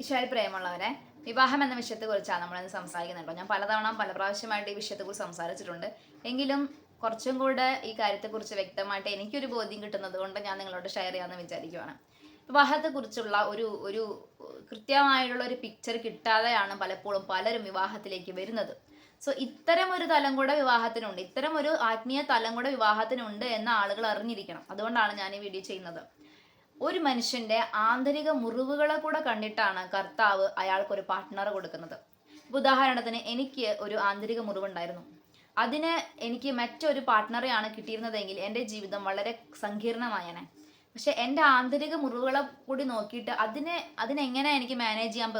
ഈശോയിൽ പ്രേമുള്ളവരെ വിവാഹം എന്ന വിഷയത്തെ വിഷയത്തെക്കുറിച്ചാണ് നമ്മളിന്ന് സംസാരിക്കുന്നുണ്ടോ. ഞാൻ പലതവണ പല പ്രാവശ്യമായിട്ട് ഈ വിഷയത്തെക്കുറിച്ച് സംസാരിച്ചിട്ടുണ്ട്. എങ്കിലും കുറച്ചും കൂടെ ഈ കാര്യത്തെക്കുറിച്ച് വ്യക്തമായിട്ട് എനിക്കൊരു ബോധ്യം കിട്ടുന്നത് കൊണ്ട് ഞാൻ നിങ്ങളോട് ഷെയർ ചെയ്യാമെന്ന് വിചാരിക്കുവാണ്. വിവാഹത്തെക്കുറിച്ചുള്ള ഒരു ഒരു കൃത്യമായിട്ടുള്ള ഒരു പിക്ചർ കിട്ടാതെയാണ് പലപ്പോഴും പലരും വിവാഹത്തിലേക്ക് വരുന്നത്. സോ ഇത്തരം ഒരു തലം കൂടെ വിവാഹത്തിനുണ്ട്. ഇത്തരം ഒരു ആത്മീയ തലം കൂടെ വിവാഹത്തിനുണ്ട് എന്ന ആളുകൾ അറിഞ്ഞിരിക്കണം. അതുകൊണ്ടാണ് ഞാൻ ഈ വീഡിയോ ചെയ്യുന്നത്. ഒരു മനുഷ്യന്റെ ആന്തരിക മുറിവുകളെ കൂടെ കണ്ടിട്ടാണ് കർത്താവ് അയാൾക്ക് ഒരു പാർട്ട്ണർ കൊടുക്കുന്നത് ഉദാഹരണത്തിന് എനിക്ക് ഒരു ആന്തരിക മുറിവുണ്ടായിരുന്നു. അതിന് എനിക്ക് മറ്റൊരു പാർട്ട്ണറെയാണ് കിട്ടിയിരുന്നതെങ്കിൽ എന്റെ ജീവിതം വളരെ സങ്കീർണമായേനെ. പക്ഷെ എന്റെ ആന്തരിക മുറിവുകളെ കൂടി നോക്കിയിട്ട് അതിനെ അതിനെങ്ങനെ എനിക്ക് മാനേജ് ചെയ്യാൻ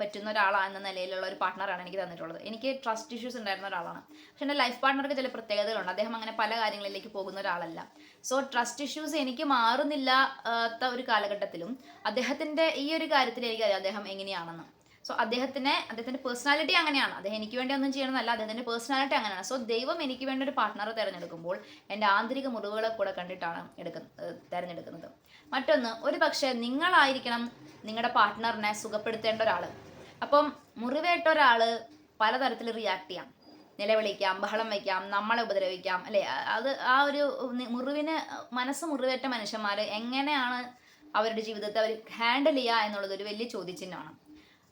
പറ്റുന്ന ഒരാളാണ് എന്ന നിലയിലുള്ള ഒരു പാർട്ട്ണറാണ് എനിക്ക് തന്നിട്ടുള്ളത്. എനിക്ക് ട്രസ്റ്റ് ഇഷ്യൂസ് ഉണ്ടായിരുന്ന ഒരാളാണ്. പക്ഷെ എന്റെ ലൈഫ് പാർട്ണർക്ക് ചില പ്രത്യേകതകളുണ്ട്. അദ്ദേഹം അങ്ങനെ പല കാര്യങ്ങളിലേക്ക് പോകുന്ന ഒരാളല്ല. സോ ട്രസ്റ്റ് ഇഷ്യൂസ് എനിക്ക് മാറുന്നില്ലാത്ത ഒരു കാലഘട്ടത്തിലും അദ്ദേഹത്തിന്റെ ഈ ഒരു കാര്യത്തിൽ എനിക്കറിയാം അദ്ദേഹം എങ്ങനെയാണെന്ന്. സോ അദ്ദേഹത്തിനെ അദ്ദേഹത്തിന്റെ പേഴ്സണാലിറ്റി അങ്ങനെയാണ്. അദ്ദേഹം എനിക്ക് വേണ്ടി ഒന്നും ചെയ്യണമെന്നല്ല അദ്ദേഹത്തിന്റെ പേഴ്സണാലിറ്റി അങ്ങനെയാണ്. സോ ദൈവം എനിക്ക് വേണ്ടി ഒരു പാർട്ട്ണർ തിരഞ്ഞെടുക്കുമ്പോൾ എന്റെ ആന്തരിക മുറിവുകളെ കൂടെ കണ്ടിട്ടാണ് എടുക്കുന്നത് തിരഞ്ഞെടുക്കുന്നത്. മറ്റൊന്ന് ഒരു പക്ഷേ നിങ്ങളായിരിക്കണം നിങ്ങളുടെ പാർട്ട്ണറിനെ സുഖപ്പെടുത്തേണ്ട ഒരാൾ അപ്പം മുറിവേട്ട ഒരാൾ പലതരത്തിൽ റിയാക്ട് ചെയ്യാം. നിലവിളിക്കാം ബഹളം വയ്ക്കാം നമ്മളെ ഉപദ്രവിക്കാം അല്ലേ? അത് ആ ഒരു മുറിവിന് മനസ്സ് മുറിവേറ്റ മനുഷ്യന്മാർ എങ്ങനെയാണ് അവരുടെ ജീവിതത്തെ അവർ ഹാൻഡിൽ ചെയ്യുക എന്നുള്ളത് ഒരു വലിയ ചോദ്യചിഹ്നമാണ്.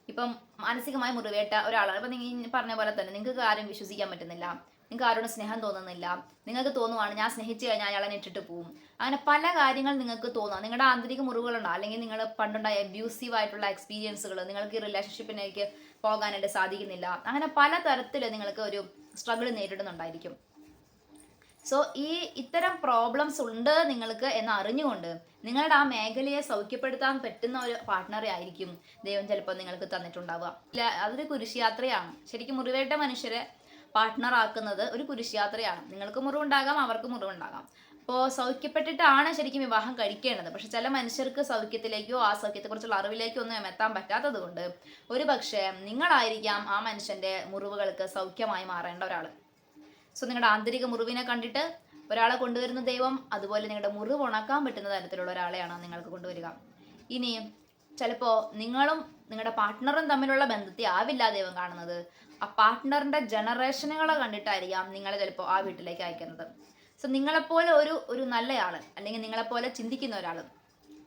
ഇപ്പം മാനസികമായി മുറിവേറ്റ ഒരാളാണ്. ഇപ്പം നിങ്ങൾ പറഞ്ഞ പോലെ തന്നെ നിങ്ങൾക്ക് ആരും വിശ്വസിക്കാൻ പറ്റുന്നില്ല. നിങ്ങൾക്ക് ആരോടും സ്നേഹം തോന്നുന്നില്ല. നിങ്ങൾക്ക് തോന്നുവാണ് ഞാൻ സ്നേഹിച്ചു കഴിഞ്ഞാൽ അയാളെ ഇട്ടിട്ട് പോകും അങ്ങനെ പല കാര്യങ്ങൾ നിങ്ങൾക്ക് തോന്നാം. നിങ്ങളുടെ ആന്തരിക മുറിവുകളുണ്ടോ? അല്ലെങ്കിൽ നിങ്ങൾ പണ്ടുണ്ടായ അബ്യൂസീവ് ആയിട്ടുള്ള എക്സ്പീരിയൻസുകൾ നിങ്ങൾക്ക് ഈ റിലേഷൻഷിപ്പിനേക്ക് പോകാനായിട്ട് സാധിക്കുന്നില്ല. അങ്ങനെ പല തരത്തിൽ നിങ്ങൾക്ക് ഒരു സ്ട്രഗിൾ നേരിടുന്നുണ്ടായിരിക്കും. സോ ഈ ഇത്തരം പ്രോബ്ലംസ് ഉണ്ട് നിങ്ങൾക്ക് എന്ന് അറിഞ്ഞുകൊണ്ട് നിങ്ങളുടെ ആ മേഖലയെ സൗഖ്യപ്പെടുത്താൻ പറ്റുന്ന ഒരു പാർട്ട്ണറെ ആയിരിക്കും ദൈവം ചിലപ്പോൾ നിങ്ങൾക്ക് തന്നിട്ടുണ്ടാവുക. ഇല്ല അതൊരു കുരിശുയാത്രയാണ്. ശരിക്കും മുറിവേറ്റ മനുഷ്യരെ പാർട്ട്ണർ ആക്കുന്നത് ഒരു കുരിശുയാത്രയാണ്. നിങ്ങൾക്ക് മുറിവുണ്ടാകാം അവർക്ക് മുറിവുണ്ടാകാം. അപ്പോൾ സൗഖ്യപ്പെട്ടിട്ടാണ് ശരിക്കും വിവാഹം കഴിക്കേണ്ടത്. പക്ഷെ ചില മനുഷ്യർക്ക് സൗഖ്യത്തിലേക്കോ ആ സൗഖ്യത്തെക്കുറിച്ചുള്ള അറിവിലേക്കോ ഒന്നും എത്താൻ പറ്റാത്തത് കൊണ്ട് ഒരു പക്ഷേ നിങ്ങളായിരിക്കാം ആ മനുഷ്യന്റെ മുറിവുകൾക്ക് സൗഖ്യമായി മാറേണ്ട ഒരാൾ സോ നിങ്ങളുടെ ആന്തരിക മുറിവിനെ കണ്ടിട്ട് ഒരാളെ കൊണ്ടുവരുന്ന ദൈവം അതുപോലെ നിങ്ങളുടെ മുറിവ് ഉണക്കാൻ പറ്റുന്ന തരത്തിലുള്ള ഒരാളെയാണ് നിങ്ങൾക്ക് കൊണ്ടുവരിക. ഇനി ചിലപ്പോൾ നിങ്ങളും നിങ്ങളുടെ പാർട്ട്ണറും തമ്മിലുള്ള ബന്ധത്തെ ആവില്ല ദൈവം കാണുന്നത്. ആ പാർട്ട്ണറിന്റെ ജനറേഷനുകളെ കണ്ടിട്ടായിരിക്കാം നിങ്ങളെ ചിലപ്പോൾ ആ വീട്ടിലേക്ക് അയക്കുന്നത്. സോ നിങ്ങളെപ്പോലെ ഒരു ഒരു നല്ലയാൾ അല്ലെങ്കിൽ നിങ്ങളെപ്പോലെ ചിന്തിക്കുന്ന ഒരാൾ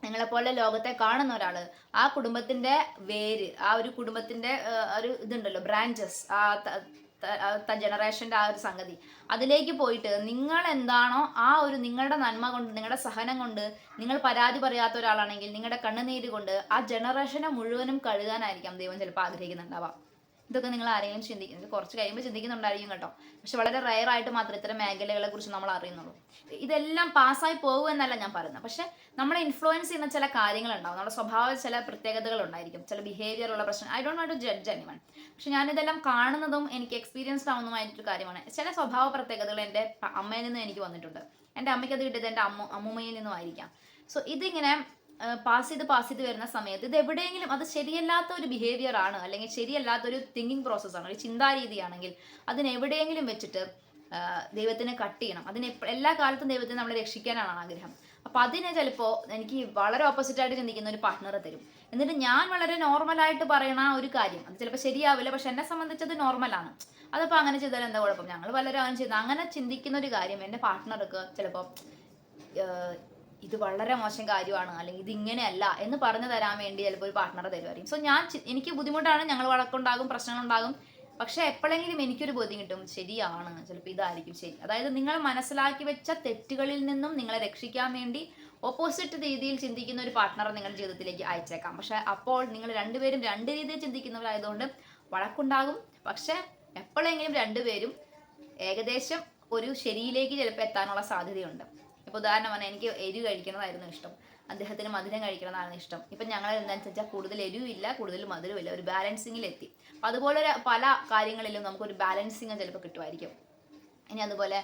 നിങ്ങളെപ്പോലെ ലോകത്തെ കാണുന്ന ഒരാൾ ആ കുടുംബത്തിന്റെ വേര് ആ ഒരു കുടുംബത്തിന്റെ ഒരു ഇതുണ്ടല്ലോ ബ്രാഞ്ചസ് ആ ജനറേഷന്റെ ആ ഒരു സംഗതി. അതിലേക്ക് പോയിട്ട് നിങ്ങൾ എന്താണോ ആ ഒരു നിങ്ങളുടെ നന്മ കൊണ്ട് നിങ്ങളുടെ സഹനം കൊണ്ട് നിങ്ങൾ പരാതി പറയാത്ത ഒരാളാണെങ്കിൽ നിങ്ങളുടെ കണ്ണുനീര് കൊണ്ട് ആ ജനറേഷനെ മുഴുവനും കഴുകാനായിരിക്കാം ദൈവം ചിലപ്പോൾ ആഗ്രഹിക്കുന്നുണ്ടാവാം. ഇതൊക്കെ നിങ്ങൾ ആരെങ്കിലും ചിന്തിക്കുന്നത് കുറച്ച് കഴിയുമ്പോൾ ചിന്തിക്കുന്നുണ്ടായിരിക്കും കേട്ടോ. പക്ഷെ വളരെ റയർ ആയിട്ട് മാത്രം ഇത്തരം മേഖലകളെ കുറിച്ച് നമ്മൾ അറിയുന്നുള്ളൂ. ഇതെല്ലാം പാസ്സായി പോകുമെന്നല്ല ഞാൻ പറയുന്നത്. പക്ഷെ നമ്മളെ ഇൻഫ്ലുവൻസ് ചെയ്യുന്ന ചില കാര്യങ്ങൾ ഉണ്ടാവും നമ്മുടെ സ്വഭാവ ചില പ്രത്യേകതകൾ ഉണ്ടായിരിക്കും. ചില ബിഹേവിയർ ഉള്ള പ്രശ്നം I don't not to judge anyone പക്ഷെ ഞാനിതെല്ലാം കാണുന്നതും എനിക്ക് എക്സ്പീരിയൻസ്ഡ് ആവുന്നതുമായിട്ടൊരു കാര്യമാണ്. ചില സ്വഭാവ പ്രത്യേകതകൾ എന്റെ അമ്മയിൽ നിന്ന് എനിക്ക് വന്നിട്ടുണ്ട്. എന്റെ അമ്മയ്ക്ക് അത് കിട്ടിയത് എന്റെ അമ്മ അമ്മൂമ്മയിൽ നിന്നും ആയിരിക്കാം സോ ഇതിങ്ങനെ പാസ് ചെയ്ത് പാസ് ചെയ്ത് വരുന്ന സമയത്ത് ഇത് എവിടെയെങ്കിലും അത് ശരിയല്ലാത്ത ഒരു ബിഹേവിയർ ആണ് അല്ലെങ്കിൽ ശരിയല്ലാത്ത ഒരു തിങ്കിങ് പ്രോസസ്സാണ് ഒരു ചിന്താരീതിയാണെങ്കിൽ അതിന് എവിടെയെങ്കിലും വെച്ചിട്ട് ദൈവത്തിനെ കട്ട് ചെയ്യണം. അതിനെ എല്ലാ കാലത്തും ദൈവത്തിനെ നമ്മളെ രക്ഷിക്കാനാണ് ആഗ്രഹം. അപ്പൊ അതിനെ ചിലപ്പോൾ എനിക്ക് വളരെ ഓപ്പോസിറ്റായിട്ട് ചിന്തിക്കുന്ന ഒരു പാർട്ട്ണറെ തരും. എന്നിട്ട് ഞാൻ വളരെ നോർമലായിട്ട് പറയണ ഒരു കാര്യം അത് ചിലപ്പോൾ ശരിയാവില്ല പക്ഷെ എന്നെ സംബന്ധിച്ചത് നോർമലാണ് അതപ്പോൾ അങ്ങനെ ചെയ്താൽ എന്താ കുഴപ്പം? ഞങ്ങൾ വളരെ അങ്ങനെ ചെയ്ത് അങ്ങനെ ചിന്തിക്കുന്ന ഒരു കാര്യം എന്റെ പാർട്ട്ണർക്ക് ചിലപ്പോൾ ഇത് വളരെ മോശം കാര്യമാണ് അല്ലെങ്കിൽ ഇത് ഇങ്ങനെയല്ല എന്ന് പറഞ്ഞു തരാൻ വേണ്ടി ചിലപ്പോൾ ഒരു പാർട്ട്ണറെ തരുമായിരിക്കും. സോ ഞാൻ എനിക്ക് ബുദ്ധിമുട്ടാണ് ഞങ്ങൾ വഴക്കുണ്ടാകും പ്രശ്നങ്ങളുണ്ടാകും. പക്ഷെ എപ്പോഴെങ്കിലും എനിക്കൊരു ബോധ്യം കിട്ടും ശരിയാണ് ചിലപ്പോൾ ഇതായിരിക്കും ശരി. അതായത് നിങ്ങൾ മനസ്സിലാക്കി വെച്ച തെറ്റുകളിൽ നിന്നും നിങ്ങളെ രക്ഷിക്കാൻ വേണ്ടി ഓപ്പോസിറ്റ് രീതിയിൽ ചിന്തിക്കുന്ന ഒരു പാർട്ട്ണറെ നിങ്ങളുടെ ജീവിതത്തിലേക്ക് അയച്ചേക്കാം. പക്ഷെ അപ്പോൾ നിങ്ങൾ രണ്ടുപേരും രണ്ട് രീതിയിൽ ചിന്തിക്കുന്നവരായതുകൊണ്ട് വഴക്കുണ്ടാകും. പക്ഷെ എപ്പോഴെങ്കിലും രണ്ടുപേരും ഏകദേശം ഒരു ശരിയിലേക്ക് ചിലപ്പോൾ എത്താനുള്ള സാധ്യതയുണ്ട്. ഇപ്പൊ ഉദാഹരണം പറഞ്ഞാൽ എനിക്ക് എരിവ് കഴിക്കുന്നതായിരുന്നു ഇഷ്ടം. അദ്ദേഹത്തിന് മധുരം കഴിക്കണതാണ് ഇഷ്ടം. ഇപ്പം ഞങ്ങൾ എന്താണെന്ന് വെച്ചാൽ കൂടുതൽ എരിവില്ല കൂടുതൽ മധുരമില്ല ഒരു ബാലൻസിങ്ങിൽ എത്തി. അപ്പം അതുപോലെ പല കാര്യങ്ങളിലും നമുക്കൊരു ബാലൻസിങ് ചിലപ്പോൾ കിട്ടുമായിരിക്കും. ഇനി അതുപോലെ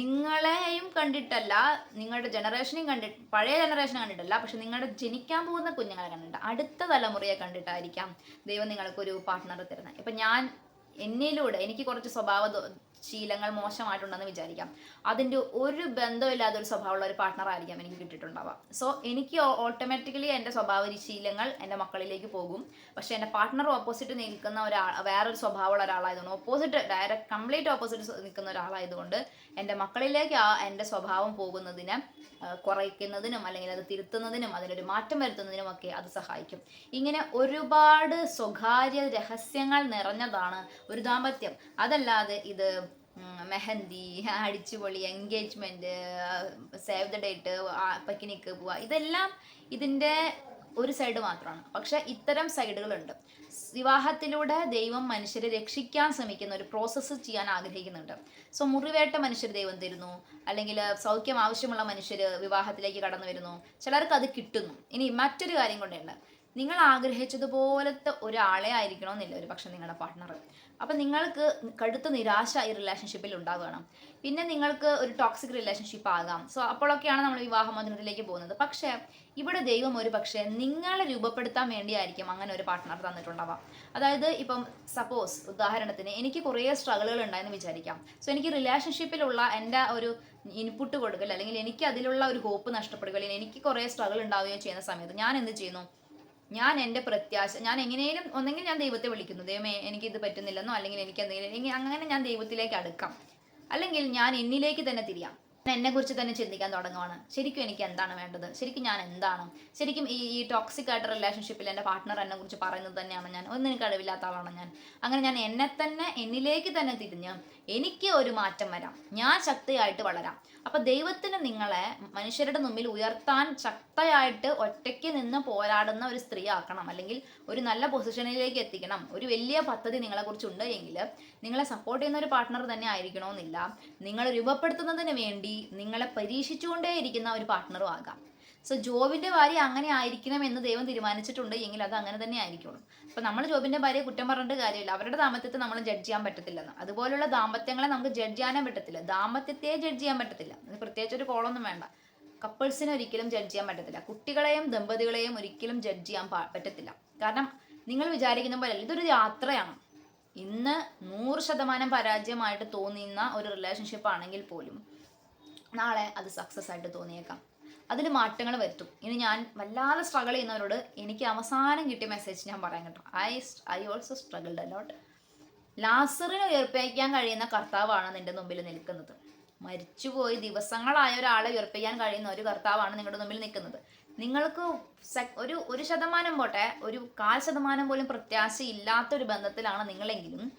നിങ്ങളെയും കണ്ടിട്ടല്ല നിങ്ങളുടെ ജനറേഷനെയും കണ്ടിട്ട് പഴയ ജനറേഷനെ കണ്ടിട്ടല്ല പക്ഷെ നിങ്ങളുടെ ജനിക്കാൻ പോകുന്ന കുഞ്ഞുങ്ങളെ കണ്ടിട്ട് അടുത്ത തലമുറയെ കണ്ടിട്ടായിരിക്കാം ദൈവം നിങ്ങൾക്കൊരു പാർട്ട്ണറെ തരുന്നത്. ഇപ്പം ഞാൻ എന്നിലൂടെ എനിക്ക് കുറച്ച് സ്വഭാവ ശീലങ്ങൾ മോശമായിട്ടുണ്ടെന്ന് വിചാരിക്കാം. അതിന്റെ ഒരു ബന്ധമില്ലാത്ത ഒരു സ്വഭാവമുള്ള ഒരു പാർട്ട്ണർ ആയിരിക്കാം എനിക്ക് കിട്ടിയിട്ടുണ്ടാവുക. സോ എനിക്ക് ഓട്ടോമാറ്റിക്കലി എന്റെ സ്വഭാവ ശീലങ്ങൾ എന്റെ മക്കളിലേക്ക് പോകും. പക്ഷേ എന്റെ പാർട്ട്ണർ ഓപ്പോസിറ്റ് നിൽക്കുന്ന ഒരാൾ വേറൊരു സ്വഭാവമുള്ള ഒരാളായതുകൊണ്ട് ഓപ്പോസിറ്റ് ഡയറക്റ്റ് കംപ്ലീറ്റ് ഓപ്പോസിറ്റ് നിൽക്കുന്ന ഒരാളായതുകൊണ്ട് എന്റെ മക്കളിലേക്ക് ആ എന്റെ സ്വഭാവം പോകുന്നതിന് കുറയ്ക്കുന്നതിനും അല്ലെങ്കിൽ അത് തിരുത്തുന്നതിനും അതിനൊരു മാറ്റം വരുത്തുന്നതിനും ഒക്കെ അത് സഹായിക്കും. ഇങ്ങനെ ഒരുപാട് സ്വകാര്യ രഹസ്യങ്ങൾ നിറഞ്ഞതാണ് ഒരു ദാമ്പത്യം. അതല്ലാതെ ഇത് മെഹന്തി അടിച്ചുപൊളി engagement save the date picnic പോവുക ഇതെല്ലാം ഇതിന്റെ ഒരു സൈഡ് മാത്രമാണ്. പക്ഷെ ഇത്തരം സൈഡുകളുണ്ട് വിവാഹത്തിലൂടെ ദൈവം മനുഷ്യരെ രക്ഷിക്കാൻ ശ്രമിക്കുന്ന ഒരു പ്രോസസ്സ് ചെയ്യാൻ ആഗ്രഹിക്കുന്നുണ്ട്. സോ മുറിവേട്ട മനുഷ്യർ ദൈവം തരുന്നു. അല്ലെങ്കിൽ സൗഖ്യം ആവശ്യമുള്ള മനുഷ്യർ വിവാഹത്തിലേക്ക് കടന്നു വരുന്നു. ചിലർക്ക് അത് കിട്ടുന്നു. ഇനി മറ്റൊരു കാര്യം കൊണ്ടുണ്ട് നിങ്ങൾ ആഗ്രഹിച്ചതുപോലത്തെ ഒരാളെ ആയിരിക്കണമെന്നില്ല ഒരു പക്ഷെ നിങ്ങളുടെ പാർട്ട്ണർ അപ്പം നിങ്ങൾക്ക് കടുത്ത നിരാശ ഈ റിലേഷൻഷിപ്പിൽ ഉണ്ടാവുകയാണ് പിന്നെ നിങ്ങൾക്ക് ഒരു ടോക്സിക് റിലേഷൻഷിപ്പ് ആകാം. സോ അപ്പോഴൊക്കെയാണ് നമ്മൾ വിവാഹമോചനത്തിലേക്ക് പോകുന്നത്. പക്ഷേ ഇവിടെ ദൈവം ഒരു പക്ഷേ നിങ്ങളെ രൂപപ്പെടുത്താൻ വേണ്ടിയായിരിക്കും അങ്ങനെ ഒരു പാർട്ട്ണർ തന്നിട്ടുണ്ടാവാം. അതായത് ഇപ്പം സപ്പോസ് ഉദാഹരണത്തിന് എനിക്ക് കുറേ സ്ട്രഗിളുകൾ ഉണ്ടായെന്ന് വിചാരിക്കാം. സോ എനിക്ക് റിലേഷൻഷിപ്പിലുള്ള എന്റെ ഒരു ഇൻപുട്ട് കൊടുക്കൽ അല്ലെങ്കിൽ എനിക്ക് അതിലുള്ള ഒരു ഹോപ്പ് നഷ്ടപ്പെടുകയും എനിക്ക് കുറേ സ്ട്രഗിൾ ഉണ്ടാവുകയോ ചെയ്യുന്ന സമയത്ത് ഞാൻ എന്ത് ചെയ്യുന്നു? ഞാൻ എന്റെ പ്രത്യാശ ഞാൻ എങ്ങനെയും ഒന്നെങ്കിൽ ഞാൻ ദൈവത്തെ വിളിക്കുന്നു. ദൈവമേ എനിക്ക് ഇത് പറ്റുന്നില്ലെന്നോ അല്ലെങ്കിൽ എനിക്ക് എന്തെങ്കിലും അങ്ങനെ ഞാൻ ദൈവത്തിലേക്ക് അടുക്കാം. അല്ലെങ്കിൽ ഞാൻ എന്നിലേക്ക് തന്നെ തിരിയാം. എന്നെ കുറിച്ച് തന്നെ ചിന്തിക്കാൻ തുടങ്ങുവാണ്. ശരിക്കും എനിക്ക് എന്താണ് വേണ്ടത്? ശരിക്കും ഞാൻ എന്താണ്? ശരിക്കും ഈ ഈ ടോക്സിക് ആയിട്ട് റിലേഷൻഷിപ്പിൽ എന്റെ പാർട്ട്ണർ എന്നെ കുറിച്ച് പറയുന്നത് തന്നെയാണ് ഞാൻ. ഒന്നും എനിക്ക് കഴിവില്ലാത്ത ആളാണ് ഞാൻ. അങ്ങനെ ഞാൻ എന്നെ തന്നെ എന്നിലേക്ക് തന്നെ തിരിഞ്ഞ് എനിക്ക് ഒരു മാറ്റം വരാം. ഞാൻ ശക്തിയായിട്ട് വളരാം. അപ്പൊ ദൈവത്തിന് നിങ്ങളെ മനുഷ്യരുടെ മുമ്പിൽ ഉയർത്താൻ ശക്തയായിട്ട് ഒറ്റയ്ക്ക് നിന്ന് പോരാടുന്ന ഒരു സ്ത്രീ ആക്കണം. അല്ലെങ്കിൽ ഒരു നല്ല പൊസിഷനിലേക്ക് എത്തിക്കണം. ഒരു വലിയ പദ്ധതി നിങ്ങളെ കുറിച്ചുണ്ട് എങ്കിൽ നിങ്ങളെ സപ്പോർട്ട് ചെയ്യുന്ന ഒരു പാർട്ട്ണർ തന്നെ ആയിരിക്കണമെന്നില്ല. നിങ്ങൾ രൂപപ്പെടുത്തുന്നതിന് വേണ്ടി നിങ്ങളെ പരീക്ഷിച്ചുകൊണ്ടേയിരിക്കുന്ന ഒരു പാർട്ട്ണറും ആകാം. സോ ജോബിന്റെ ഭാര്യ അങ്ങനെ ആയിരിക്കണം എന്ന് ദൈവം തീരുമാനിച്ചിട്ടുണ്ട്. എങ്കിൽ അത് അങ്ങനെ തന്നെ ആയിരിക്കുള്ളൂ. അപ്പൊ നമ്മൾ ജോബിന്റെ ഭാര്യയെ കുറ്റം പറഞ്ഞിട്ട് കാര്യമില്ല. അവരുടെ ദാമ്പത്യത്തെ നമ്മൾ ജഡ്ജ് ചെയ്യാൻ പറ്റത്തില്ലെന്ന്. അതുപോലുള്ള ദാമ്പത്യങ്ങളെ നമുക്ക് ജഡ്ജ് ചെയ്യാനേ പറ്റത്തില്ല. ദാമ്പത്യത്തെ ജഡ്ജ് ചെയ്യാൻ പറ്റത്തില്ല. പ്രത്യേകിച്ച് ഒരു കോളൊന്നും വേണ്ട. കപ്പിൾസിനെ ഒരിക്കലും ജഡ്ജ് ചെയ്യാൻ പറ്റത്തില്ല. കുട്ടികളെയും ദമ്പതികളെയും ഒരിക്കലും ജഡ്ജ് ചെയ്യാൻ പറ്റത്തില്ല. കാരണം നിങ്ങൾ വിചാരിക്കുന്ന പോലെ ഇതൊരു യാത്രയാണ്. ഇന്ന് നൂറ് ശതമാനം പരാജയമായിട്ട് തോന്നുന്ന ഒരു റിലേഷൻഷിപ്പ് ആണെങ്കിൽ പോലും നാളെ അത് സക്സസ് ആയിട്ട് തോന്നിയേക്കാം. അതിൽ മാറ്റങ്ങൾ വരുത്തും. ഇനി ഞാൻ വല്ലാതെ സ്ട്രഗിൾ ചെയ്യുന്നവരോട് എനിക്ക് അവസാനം കിട്ടിയ മെസ്സേജ് ഞാൻ പറയാൻ കേട്ടോ. I I also struggled a lot ലാസറിനെ ഉയർപ്പിക്കാൻ കഴിയുന്ന കർത്താവാണ് നിന്റെ മുമ്പിൽ നിൽക്കുന്നത്. മരിച്ചുപോയി ദിവസങ്ങളായ ഒരാളെ ഉയർപ്പിക്കാൻ കഴിയുന്ന ഒരു കർത്താവാണ് നിങ്ങളുടെ മുമ്പിൽ നിൽക്കുന്നത്. നിങ്ങൾക്ക് ഒരു ഒരു ശതമാനം പോട്ടെ ഒരു കാൽ ശതമാനം പോലും പ്രത്യാശയില്ലാത്ത ഒരു ബന്ധത്തിലാണ് നിങ്ങളെങ്കിലും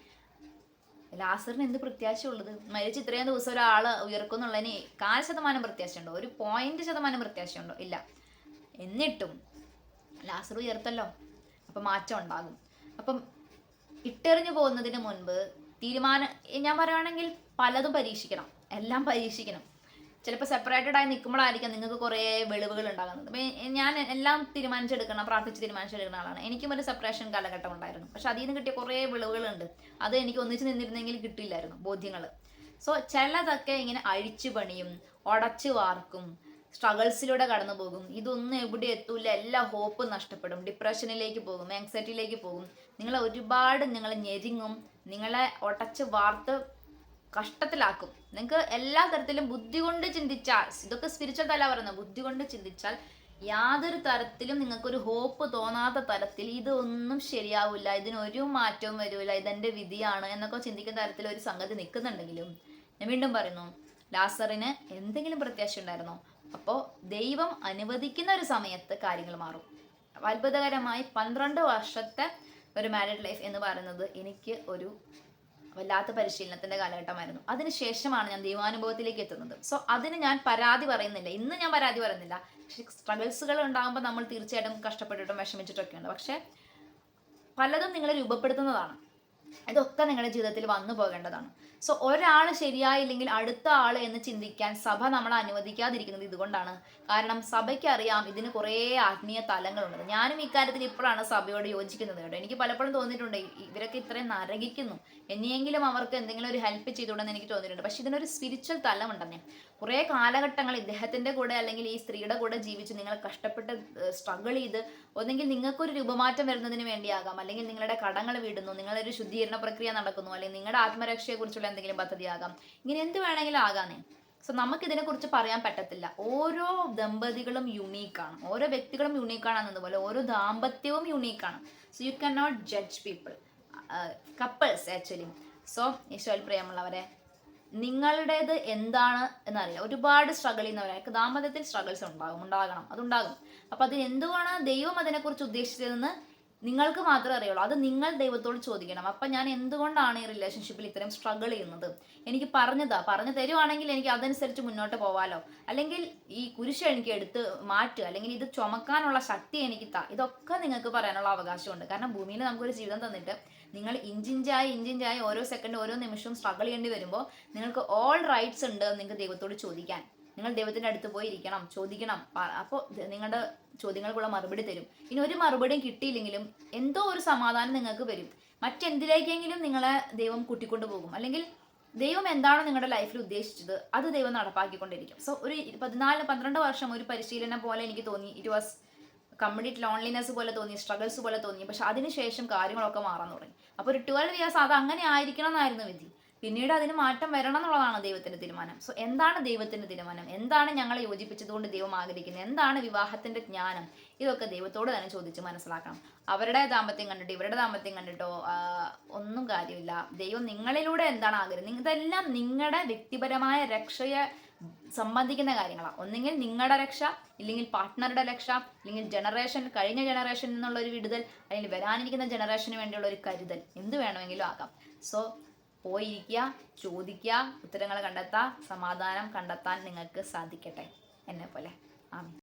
ലാസറിന് എന്ത് പ്രത്യാശയുള്ളത് മരിച്ച് ഇത്രയും ദിവസം ഒരാൾ ഉയർക്കുന്നുള്ളതിന് കാൽ ശതമാനം പ്രത്യാശയുണ്ടോ? ഒരു പോയിന്റ് ശതമാനം പ്രത്യാശയുണ്ടോ? ഇല്ല. എന്നിട്ടും ലാസർ ഉയർത്തല്ലോ. അപ്പം മാറ്റം ഉണ്ടാകും. അപ്പം ഇട്ടെറിഞ്ഞു പോകുന്നതിന് മുൻപ് തീരുമാനം ഞാൻ പറയുകയാണെങ്കിൽ പലതും പരീക്ഷിക്കണം. എല്ലാം പരീക്ഷിക്കണം. ചിലപ്പോൾ സെപ്പറേറ്റഡ് ആയി നിൽക്കുമ്പോഴായിരിക്കാം നിങ്ങൾക്ക് കുറേ വെളിവുകൾ ഉണ്ടാകുന്നത്. ഞാൻ എല്ലാം തീരുമാനിച്ചെടുക്കണം പ്രാർത്ഥിച്ച് തീരുമാനിച്ചെടുക്കുന്ന ആളാണ്. എനിക്കും ഒരു സെപ്പറേഷൻ കാലഘട്ടം ഉണ്ടായിരുന്നു. പക്ഷെ അതിൽ നിന്ന് കിട്ടിയ കുറേ വെളിവുകളുണ്ട്. അത് എനിക്ക് ഒന്നിച്ച് നിന്നിരുന്നെങ്കിൽ കിട്ടിയില്ലായിരുന്നു ബോധ്യങ്ങൾ സോ ചിലതൊക്കെ ഇങ്ങനെ അഴിച്ചു പണിയും ഉടച്ചു വാർക്കും സ്ട്രഗിൾസിലൂടെ കടന്നു പോകും. ഇതൊന്നും എവിടെ എത്തൂല. എല്ലാ ഹോപ്പും നഷ്ടപ്പെടും. ഡിപ്രഷനിലേക്ക് പോകും ആങ്സൈറ്റിയിലേക്ക് പോകും. നിങ്ങളെ ഒരുപാട് നിങ്ങളെ ഞെരിങ്ങും നിങ്ങളെ ഒടച്ച് വാർത്ത് കഷ്ടത്തിലാക്കും. നിങ്ങൾക്ക് എല്ലാ തരത്തിലും ബുദ്ധി കൊണ്ട് ചിന്തിച്ചാൽ ഇതൊക്കെ സ്പിരിച്വൽ തല പറയുന്നത് ബുദ്ധി കൊണ്ട് ചിന്തിച്ചാൽ യാതൊരു തരത്തിലും നിങ്ങൾക്കൊരു ഹോപ്പ് തോന്നാത്ത തരത്തിൽ ഇതൊന്നും ശരിയാവില്ല ഇതിനൊരു മാറ്റവും വരില്ല ഇതെന്റെ വിധിയാണ് എന്നൊക്കെ ചിന്തിക്കുന്ന തരത്തിൽ ഒരു സംഗതി നിൽക്കുന്നുണ്ടെങ്കിലും ഞാൻ വീണ്ടും പറയുന്നു ലാസറിന് എന്തെങ്കിലും പ്രത്യാശ ഉണ്ടായിരുന്നോ? അപ്പോൾ ദൈവം അനുവദിക്കുന്ന ഒരു സമയത്ത് കാര്യങ്ങൾ മാറും. അത്ഭുതകരമായി പന്ത്രണ്ട് വർഷത്തെ ഒരു മാരീഡ് ലൈഫ് എന്ന് പറയുന്നത് എനിക്ക് ഒരു വല്ലാത്ത പരിശീലനത്തിന്റെ കാലഘട്ടമായിരുന്നു. അതിനുശേഷമാണ് ഞാൻ ദൈവാനുഭവത്തിലേക്ക് എത്തുന്നത്. സോ അതിന് ഞാൻ പരാതി പറയുന്നില്ല. ഇന്ന് ഞാൻ പരാതി പറയുന്നില്ല. പക്ഷെ സ്ട്രഗിൾസുകൾ ഉണ്ടാകുമ്പോൾ നമ്മൾ തീർച്ചയായിട്ടും കഷ്ടപ്പെട്ടിട്ടും വിഷമിച്ചിട്ടൊക്കെയുണ്ട്. പക്ഷെ പലതും നിങ്ങളെ രൂപപ്പെടുത്തുന്നതാണ്. ഇതൊക്കെ നിങ്ങളുടെ ജീവിതത്തിൽ വന്നു പോകേണ്ടതാണ്. സോ ഒരാൾ ശരിയായില്ലെങ്കിൽ അടുത്ത ആൾ എന്ന് ചിന്തിക്കാൻ സഭ നമ്മളെ അനുവദിക്കാതിരിക്കുന്നത് ഇതുകൊണ്ടാണ്. കാരണം സഭയ്ക്ക് അറിയാം ഇതിന് കുറേ ആത്മീയ തലങ്ങളുണ്ട്. ഞാനും ഇക്കാര്യത്തിൽ ഇപ്പോഴാണ് സഭയോട് യോജിക്കുന്നത് കേട്ടോ. എനിക്ക് പലപ്പോഴും തോന്നിയിട്ടുണ്ട് ഇവരൊക്കെ ഇത്രയും നരകിക്കുന്നു. ഇനിയെങ്കിലും അവർക്ക് എന്തെങ്കിലും ഒരു ഹെൽപ്പ് ചെയ്തുകൊണ്ടെന്ന് എനിക്ക് തോന്നിയിട്ടുണ്ട്. പക്ഷെ ഇതിനൊരു സ്പിരിച്വൽ തലമുണ്ടെന്നേ. കുറേ കാലഘട്ടങ്ങൾ ഇദ്ദേഹത്തിന്റെ കൂടെ അല്ലെങ്കിൽ ഈ സ്ത്രീയുടെ കൂടെ ജീവിച്ച് നിങ്ങൾ കഷ്ടപ്പെട്ട് സ്ട്രഗിൾ ചെയ്ത് ഒന്നെങ്കിൽ നിങ്ങൾക്കൊരു രൂപമാറ്റം വരുന്നതിന് വേണ്ടിയാകാം. അല്ലെങ്കിൽ നിങ്ങളുടെ കടങ്ങൾ വീടുന്നു നിങ്ങളൊരു ശുദ്ധീകരണ പ്രക്രിയ നടക്കുന്നു അല്ലെങ്കിൽ നിങ്ങളുടെ ആത്മരക്ഷയെക്കുറിച്ചുള്ള എന്തെങ്കിലും പദ്ധതി ആകാം ഇങ്ങനെ എന്ത് വേണമെങ്കിലും ആകാന്നേ. സോ നമുക്ക് ഇതിനെക്കുറിച്ച് പറയാൻ പറ്റത്തില്ല. ഓരോ ദമ്പതികളും യുണീക്കാണ് ഓരോ വ്യക്തികളും യുണീക്കാണ് എന്നതുപോലെ ഓരോ ദാമ്പത്യവും യുണീക്കാണ് so you can not judge people couples actually so ഈശോയിൽ പ്രിയമുള്ളവരെ നിങ്ങളുടേത് എന്താണ് എന്നറിയില്ല ഒരുപാട് സ്ട്രഗിൾ ചെയ്യുന്നവരായിരിക്കും ദാമ്പത്യത്തിൽ സ്ട്രഗിൾസ് ഉണ്ടാകും ഉണ്ടാകണം അതുണ്ടാകും. അപ്പൊ അതിന് എന്തുവാണ് ദൈവം അതിനെക്കുറിച്ച് ഉദ്ദേശിച്ചതെന്ന് നിങ്ങൾക്ക് മാത്രമേ അറിയുള്ളൂ. അത് നിങ്ങൾ ദൈവത്തോട് ചോദിക്കണം. അപ്പൊ ഞാൻ എന്തുകൊണ്ടാണ് ഈ റിലേഷൻഷിപ്പിൽ ഇത്രയും സ്ട്രഗിൾ ചെയ്യുന്നത്? എനിക്ക് പറഞ്ഞതാ. പറഞ്ഞു തരുവാണെങ്കിൽ എനിക്ക് അതനുസരിച്ച് മുന്നോട്ട് പോവാലോ. അല്ലെങ്കിൽ ഈ കുരിശ് എനിക്ക് എടുത്ത് മാറ്റുക. അല്ലെങ്കിൽ ഇത് ചുമക്കാനുള്ള ശക്തി എനിക്ക് താ. ഇതൊക്കെ നിങ്ങൾക്ക് പറയാനുള്ള അവകാശമുണ്ട്. കാരണം ഭൂമിയിൽ നമുക്കൊരു ജീവിതം തന്നിട്ട് നിങ്ങൾ ഇഞ്ചിഞ്ചായി ഇഞ്ചിഞ്ചായി ഓരോ സെക്കൻഡ് ഓരോ നിമിഷവും സ്ട്രഗിൾ ചെയ്യേണ്ടി വരുമ്പോൾ നിങ്ങൾക്ക് ഓൾ റൈറ്റ്സ് ഉണ്ട് നിങ്ങൾക്ക് ദൈവത്തോട് ചോദിക്കാൻ. നിങ്ങൾ ദൈവത്തിന്റെ അടുത്ത് പോയി ഇരിക്കണം ചോദിക്കണം അപ്പോൾ നിങ്ങളുടെ ചോദ്യങ്ങൾക്കുള്ള മറുപടി തരും. ഇനി ഒരു മറുപടിയും കിട്ടിയില്ലെങ്കിലും എന്തോ ഒരു സമാധാനം നിങ്ങൾക്ക് വരും. മറ്റെന്തിലേക്കെങ്കിലും നിങ്ങളെ ദൈവം കൂട്ടിക്കൊണ്ടു പോകും. അല്ലെങ്കിൽ ദൈവം എന്താണോ നിങ്ങളുടെ ലൈഫിൽ ഉദ്ദേശിച്ചത് അത് ദൈവം നടപ്പാക്കിക്കൊണ്ടിരിക്കും. സോ ഒരു പതിനാല് പന്ത്രണ്ട് വർഷം ഒരു പരിശീലനം പോലെ എനിക്ക് തോന്നി. ഇറ്റ് വാസ് കംപ്ലീറ്റ് ലോൺലിനെസ് പോലെ തോന്നി സ്ട്രഗിൾസ് പോലെ തോന്നി. പക്ഷെ അതിനുശേഷം കാര്യങ്ങളൊക്കെ മാറാൻ തുടങ്ങി. അപ്പോൾ ഒരു ട്വൽവ് ഇയേഴ്സ് അത് അങ്ങനെ ആയിരിക്കണം എന്നായിരുന്നു വിധി. പിന്നീട് അതിന് മാറ്റം വരണം എന്നുള്ളതാണ് ദൈവത്തിന്റെ തീരുമാനം. സോ എന്താണ് ദൈവത്തിന്റെ തീരുമാനം? എന്താണ് ഞങ്ങളെ യോജിപ്പിച്ചതുകൊണ്ട് ദൈവം ആഗ്രഹിക്കുന്നത്? എന്താണ് വിവാഹത്തിന്റെ ജ്ഞാനം? ഇതൊക്കെ ദൈവത്തോട് തന്നെ ചോദിച്ച് മനസ്സിലാക്കണം. അവരുടെ ദാമ്പത്യം കണ്ടിട്ട് ഇവരുടെ ദാമ്പത്യം കണ്ടിട്ടോ ഒന്നും കാര്യമില്ല. ദൈവം നിങ്ങളിലൂടെ എന്താണ് ആഗ്രഹം? ഇതെല്ലാം നിങ്ങളുടെ വ്യക്തിപരമായ രക്ഷയെ സംബന്ധിക്കുന്ന കാര്യങ്ങളാണ് ഒന്നെങ്കിൽ നിങ്ങളുടെ രക്ഷ ഇല്ലെങ്കിൽ പാർട്ട്ണറുടെ രക്ഷ ഇല്ലെങ്കിൽ ജനറേഷൻ കഴിഞ്ഞ ജനറേഷൻ എന്നുള്ള ഒരു വിടുതൽ അല്ലെങ്കിൽ വരാനിരിക്കുന്ന ജനറേഷന് വേണ്ടിയുള്ള ഒരു കരുതൽ. എന്ത് വേണമെങ്കിലും ആകാം. സോ പോയിരിക്കുക ചോദിക്കുക ഉത്തരങ്ങൾ കണ്ടെത്താം സമാധാനം കണ്ടെത്താൻ നിങ്ങൾക്ക് സാധിക്കട്ടെ. എന്നെ പോലെ ആമീൻ.